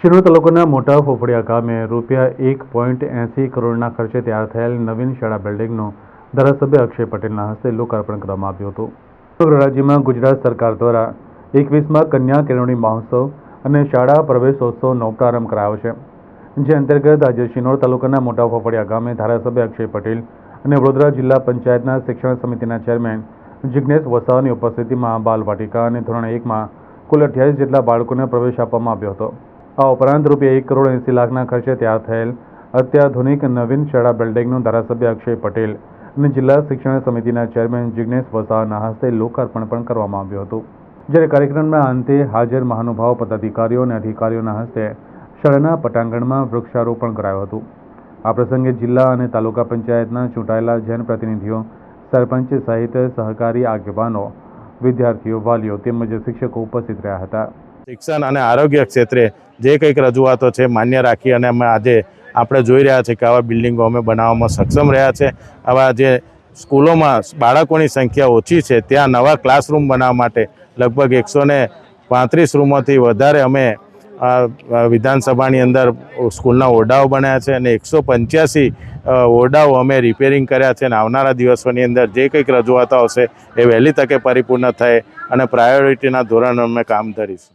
શિરોડ તાલુકાના મોટા ફોફડિયા ગામે રૂપિયા એક પોઈન્ટ એંસી કરોડના ખર્ચે તૈયાર થયેલ નવીન શાળા બિલ્ડિંગનું ધારાસભ્ય અક્ષય પટેલના હસ્તે લોકાર્પણ કરવામાં આવ્યું હતું. સમગ્ર રાજ્યમાં ગુજરાત સરકાર દ્વારા એકવીસમાં કન્યા કેળવણી મહોત્સવ અને શાળા પ્રવેશોત્સવનો પ્રારંભ કરાયો છે. જે અંતર્ગત આજે શિનોર તાલુકાના મોટા ફોફડિયા ગામે ધારાસભ્ય અક્ષય પટેલ અને વડોદરા જિલ્લા પંચાયતના શિક્ષણ સમિતિના ચેરમેન જિજ્ઞેશ વસાવાની ઉપસ્થિતિમાં બાલવાટિકા અને ધોરણ એકમાં કુલ અઠ્યાવીસ જેટલા બાળકોને પ્રવેશ આપવામાં આવ્યો હતો. આ ઉપરાંત રૂપિયા એક કરોડ એંસી લાખના ખર્ચે તૈયાર થયેલ અત્યાધુનિક નવીન શાળા બિલ્ડિંગનું ધારાસભ્ય અક્ષય પટેલ અને જિલ્લા શિક્ષણ સમિતિના ચેરમેન જિજ્ઞેશ વસાવાના હસ્તે લોકાર્પણ પણ કરવામાં આવ્યું હતું. જ્યારે કાર્યક્રમના અંતે હાજર મહાનુભાવ, પદાધિકારીઓ અને અધિકારીઓના હસ્તે શાળાના પટાંગણમાં વૃક્ષારોપણ કરાયું હતું. આ પ્રસંગે જિલ્લા અને તાલુકા પંચાયતના ચૂંટાયેલા જનપ્રતિનિધિઓ, સરપંચ સહિત સહકારી આગેવાનો, વિદ્યાર્થીઓ, વાલીઓ તેમજ શિક્ષકો ઉપસ્થિત રહ્યા હતા. શિક્ષણ અને આરોગ્ય ક્ષેત્રે જે કંઈક રજૂઆતો છે, માન્ય રાખી અને અમે આજે આપણે જોઈ રહ્યા છીએ કે આવા બિલ્ડિંગો અમે બનાવવામાં સક્ષમ રહ્યા છે. આવા જે સ્કૂલોમાં બાળકોની સંખ્યા ઓછી છે, ત્યાં નવા ક્લાસરૂમ બનાવવા માટે લગભગ એકસો ને પાંત્રીસ રૂમોથી વધારે અમે વિધાનસભાની અંદર સ્કૂલના ઓરડાઓ બન્યા છે અને એકસો પંચ્યાસી ઓરડાઓ અમે રિપેરિંગ કર્યા છે અને આવનારા દિવસોની અંદર જે કંઈક રજૂઆતો આવશે એ વહેલી તકે પરિપૂર્ણ થાય અને પ્રાયોરિટીના ધોરણે અમે કામ કરીશું